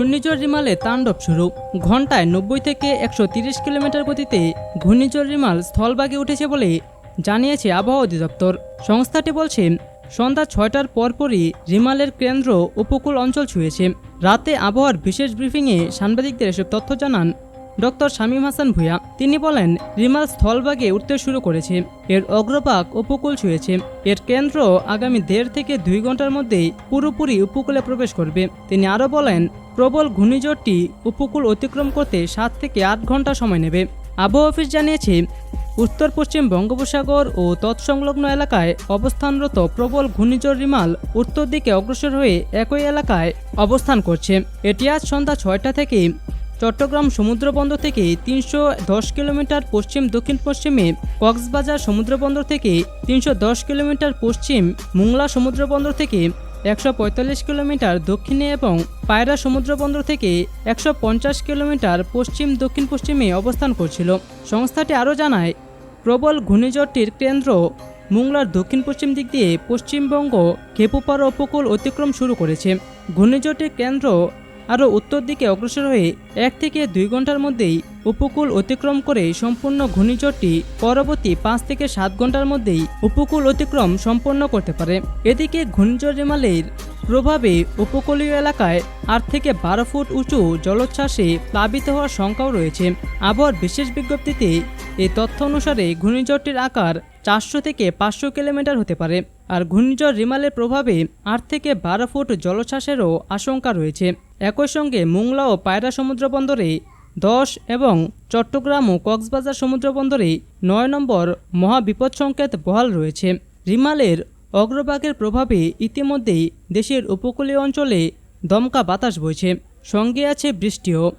ঘূর্ণিঝড় রিমালে তাণ্ডব শুরু। ঘন্টায় নব্বই থেকে একশো তিরিশ কিলোমিটার গতিতে ঘূর্ণিঝড় রিমাল স্থলভাগে উঠেছে বলে জানিয়েছে আবহাওয়া অধিদপ্তর। সংস্থাটি বলছে, সন্ধ্যা ছয়টার পরপরই রিমালের কেন্দ্র উপকূল অঞ্চল ছুঁয়েছে। রাতে আবহাওয়ার বিশেষ ব্রিফিংয়ে সাংবাদিকদের এসব তথ্য জানান ডক্টর শামীম হাসান ভুঁইয়া। তিনি বলেন, রিমাল স্থলভাগে উঠতে শুরু করেছে। এর অগ্রভাগ উপকূল ছুঁয়েছে। এর কেন্দ্র আগামী দেড় থেকে দুই ঘণ্টার মধ্যেই পুরোপুরি উপকূলে প্রবেশ করবে। তিনি আরও বলেন প্রবল ঘূর্ণিঝড়টি উপকূল অতিক্রম করতে সাত থেকে আট ঘণ্টা সময় নেবে। আবহাওয়া অফিস জানিয়েছে উত্তর পশ্চিম বঙ্গোপসাগর ও তৎসংলগ্ন এলাকায় অবস্থানরত প্রবল ঘূর্ণিঝড় রিমাল উত্তর দিকে অগ্রসর হয়ে একই এলাকায় অবস্থান করছে। এটি আজ সন্ধ্যা ছয়টা থেকে চট্টগ্রাম সমুদ্রবন্দর থেকে তিনশো দশ কিলোমিটার পশ্চিম দক্ষিণ পশ্চিমে কক্সবাজার সমুদ্রবন্দর থেকে তিনশো দশ কিলোমিটার পশ্চিম, মুংলা সমুদ্রবন্দর থেকে একশো পঁয়তাল্লিশ কিলোমিটার দক্ষিণে এবং পায়রা সমুদ্রবন্দর থেকে একশো পঞ্চাশ কিলোমিটার পশ্চিম, দক্ষিণ পশ্চিমে অবস্থান করছিল। সংস্থাটি আরও জানায়, প্রবল ঘূর্ণিঝড়টির কেন্দ্র মোংলার দক্ষিণ পশ্চিম দিক দিয়ে পশ্চিমবঙ্গ খেপুপাড়া উপকূল অতিক্রম শুরু করেছে। ঘূর্ণিঝড়টির কেন্দ্র আরও উত্তর দিকে অগ্রসর হয়ে এক থেকে দুই ঘণ্টার মধ্যেই উপকূল অতিক্রম করে সম্পূর্ণ ঘূর্ণিঝড়টি পরবর্তী পাঁচ থেকে সাত ঘণ্টার মধ্যেই উপকূল অতিক্রম সম্পন্ন করতে পারে। এদিকে ঘূর্ণিঝড় রেমালের প্রভাবে উপকূলীয় এলাকায় আট থেকে বারো ফুট উঁচু জলোচ্ছ্বাসে প্লাবিত হওয়ার শঙ্কাও রয়েছে। আবহাওয়ার বিশেষ বিজ্ঞপ্তিতে এই তথ্য অনুসারে ঘূর্ণিঝড়টির আকার চারশো থেকে পাঁচশো কিলোমিটার হতে পারে। আর ঘূর্ণিঝড় রিমালের প্রভাবে আট থেকে বারো ফুট জলোচ্ছ্বাসেরও আশঙ্কা রয়েছে। একই সঙ্গে মুংলা ও পায়রা সমুদ্র বন্দরে দশ এবং চট্টগ্রাম ও কক্সবাজার সমুদ্র বন্দরে নয় নম্বর মহাবিপদ সংকেত বহাল রয়েছে। রিমালের অগ্রভাগের প্রভাবে ইতিমধ্যেই দেশের উপকূলীয় অঞ্চলে দমকা বাতাস বইছে। সঙ্গে আছে বৃষ্টিও।